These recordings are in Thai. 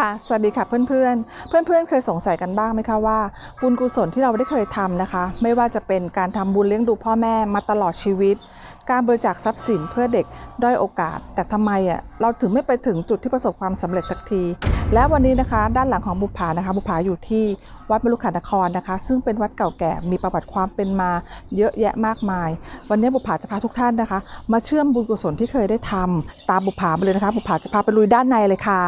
ค่ะ สวัสดีค่ะเพื่อนเพื่อนๆเพื่อนเพื่อนเคยสงสัยกันบ้างไหมคะว่า บุญกุศลที่เราได้เคยทำนะคะ ไม่ว่าจะเป็นการทำบุญเลี้ยงดูพ่อแม่มาตลอดชีวิต การบริจาคทรัพย์สินเพื่อเด็กด้อยโอกาส แต่ทำไมอะเราถึงไม่ไปถึงจุดที่ประสบความสำเร็จสักที และวันนี้นะคะ ด้านหลังของบุปผานะคะ บุปผาอยู่ที่วัดมรุขานครนะคะ ซึ่งเป็นวัดเก่าแก่มีประวัติความเป็นมาเยอะแยะมากมาย วันนี้บุปผาจะพาทุกท่านนะคะ มาเชื่อมบุญกุศลที่เคยได้ทำตามบุปผาไปเลยนะคะ บุปผาจะพาไปลุยด้านในเลยค่ะ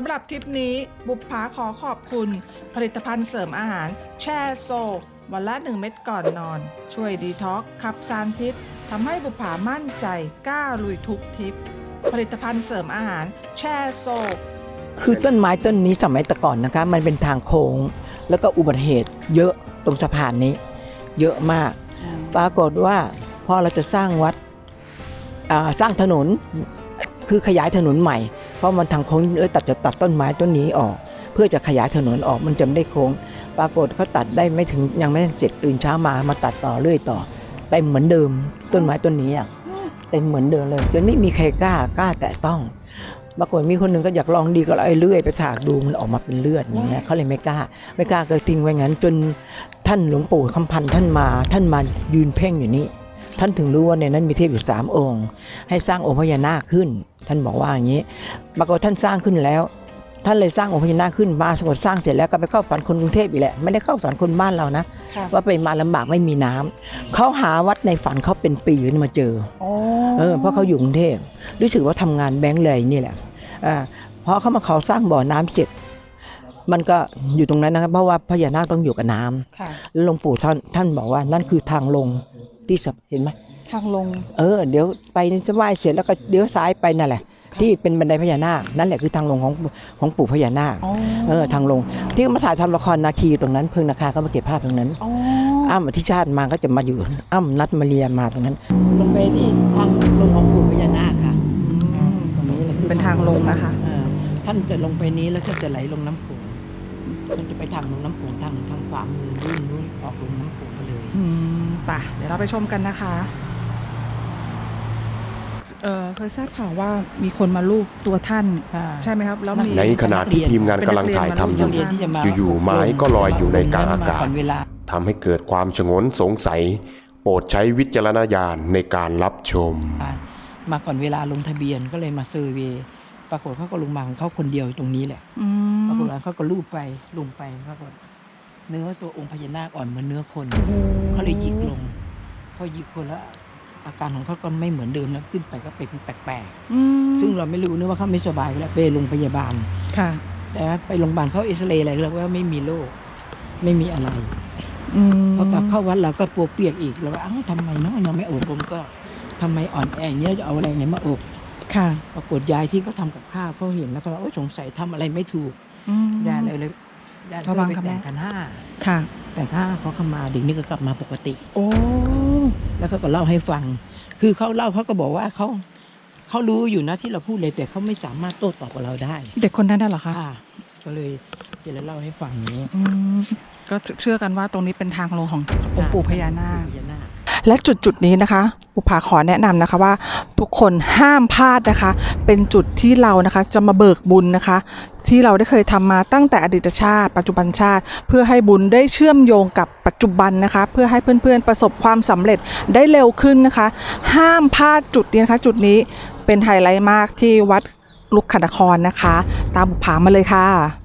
ำหรับทริปนี้บุปผาขอขอบคุณ ผลิตภัณฑ์เสริมอาหาร แช่โซ วันละ 1 เม็ดก่อนนอน ช่วยดีท็อกซ์ขับสารพิษทำให้บุปผามั่นใจกล้าลุยทุกทริป ผลิตภัณฑ์เสริมอาหาร แช่โซ คือต้นไม้ต้นนี้สมัยแต่ก่อนนะคะมันเป็นทางโค้ง แล้วก็อุบัติเหตุเยอะตรงสะพานนี้ เยอะมาก ปรากฏว่าพอเราจะสร้างวัดอ่าสร้างถนนคือขยายถนนใหม่ เพราะมันทางโค้งเลยตัดจะตัดต้นไม้ต้นนี้ออก เพื่อจะขยายถนนออกมันจะไม่ได้โค้ง ปรากฏเขาตัดได้ไม่ถึงยังไม่เสร็จตื่นเช้ามามาตัดต่อเรื่อยต่อเต็มเหมือนเดิมต้นไม้ต้นนี้อะเต็มเหมือนเดิมเลยจนไม่มีใครกล้ากล้าแตะต้องปรากฏมีคนหนึ่งก็อยากลองดีก็เลยเลื่อยไปถากดูมันออกมาเป็นเลือดอย่างเงี้ยเขาเลยไม่กล้า ไม่กล้าก็ทิ้งไว้งั้น จนท่านหลวงปู่คำพันธ์ท่านมา ท่านมายืนเพ่งอยู่นี่ท่านถึงรู้ว่าในนั้นมีเทพอยู่สามองค์ ให้สร้างองค์พญานาคขึ้น ท่านบอกว่าอย่างนี้ปรากฏท่านสร้างขึ้นแล้ว ท่านเลยสร้างองค์พญานาคขึ้นมาสมมติสร้างเสร็จแล้วก็ไปเข้าฝันคนกรุงเทพอีกแหละไม่ได้เข้าฝันคนบ้านเรานะ ค่ะ ว่าไปมาลำบากไม่มีน้ำเขาหาวัดในฝันเขาเป็นปีนี่มาเจอ โอ้เออเพราะเขาอยู่กรุงเทพรู้สึกว่าทำงานแบงก์เลยนี่แหละอ่าพอเขามาเขาสร้างบ่อน้ำเสร็จ มันก็อยู่ตรงนั้นนะครับเพราะว่าพญานาคต้องอยู่กับน้ำค่ะ แล้วหลวงปู่ท่านท่านบอกว่านั่นคือทางลงที่สับเห็นไหม ทางลง เออ เดี๋ยวไปนี่จะไหว้เสร็จแล้วก็เดี๋ยวซ้ายไปนั่นแหละค่ะที่เป็นบันไดพญานาคนั่นแหละคือทางลงของของปู่พญานาคอ๋อเออทางลง ที่มาถ่ายทำละครนาคีตรงนั้น เพิ่งนาคาก็มาเก็บภาพตรงนั้นอ๋ออ้ำอธิชาติมาก็จะมาอยู่อ้ำนัดมาเรียมาตรงนั้น ลงไปที่ทางลงของปู่พญานาคค่ะอืมตรงนี้เลยคือเป็นทางลงนะคะเออท่านจะลงไปนี้แล้วก็จะไหลลงน้ำโขงมันจะไปทางลงน้ำโขงทางทางขวามือรุ่นนู้นออกลงน้ำโขงไปเลยอืมไป่ะเดี๋ยวเราไปชมกันนะคะ เออเคยทราบข่าวว่ามีคนมาลูบตัวท่านใช่ไหมครับ แล้วมี ในขณะที่ทีมงานกำลังถ่ายทำอยู่นักเรียนที่จะมาอยู่ๆไม้ก็ลอยอยู่ในกลางอากาศก่อนเวลา ทำให้เกิดความชงนสงสัย โปรดใช้วิจารณญาณในการรับชม มาก่อนเวลาลงทะเบียนก็เลยมาเซอร์เวย์ปรากฏเขาก็ลงมาของเขาคนเดียวตรงนี้แหละอืมปรากฏว่าเขาก็ลูบไปลงไปปรากฏเนื้อตัวองค์พญานาคอ่อนเหมือนเนื้อคนเขาเลยหยิกลง พอหยิกคนแล้ว อาการของเขาก็ไม่เหมือนเดิมแล้วขึ้นไปก็เป็นแปลกอืมๆซึ่งเราไม่รู้นะว่าเขาไม่สบายแล้วไปโรงพยาบาลค่ะ แต่ว่าไปโรงพยาบาลเขาเอ็กซเรย์อะไรแล้วว่าไม่มีโรคไม่มีอะไรอืมพอกลับเข้าวัดเราก็ปัวเปียกอีกเราว่าเอ้าทำไมเนาะเราไม่อบรมก็ทำไมอ่อนแออย่างเงี้ยจะเอาอะไรเนี่ยมาอบค่ะปรากฏยายที่เขาทำกับข้าวเขาเห็นแล้วก็ว่าโอ๊ยสงสัยทำอะไรไม่ถูกอืมยายเลยเลยยายก็ระวัเลยงไปครับแต่งแม่ขันห้าค่ะ แต่งห้าเขาเข้ามาเด็กนี่ก็กลับมาปกติ โอ้ แล้วเขาก็เล่าให้ฟัง คือเขาเล่าเขาก็บอกว่าเขาเขารู้อยู่นะที่เราพูดเลยแต่เขาไม่สามารถโต้ตอบกับเราได้ เด็กคนนั้นน่ะเหรอคะค่ะก็เลยจะเลยเล่าให้ฟังอย่างนี้อืมก็เชื่อกันว่าตรงนี้เป็นทางลงขององค์ปู่พญานาคพญานาคและจุดจุดๆนี้นะคะ บุภาขอแนะนำนะคะว่าทุกคนห้ามพลาดนะคะ เป็นจุดที่เรานะคะจะมาเบิกบุญนะคะ ที่เราได้เคยทำมาตั้งแต่อดีตชาติ ปัจจุบันชาติ เพื่อให้บุญได้เชื่อมโยงกับปัจจุบันนะคะ เพื่อให้เพื่อนๆประสบความสำเร็จได้เร็วขึ้นนะคะ ห้ามพลาดจุดนี้นะคะจุดนี้เป็นไฮไลท์มากที่วัดลุกขนครนะคะ ตามบุภามาเลยค่ะ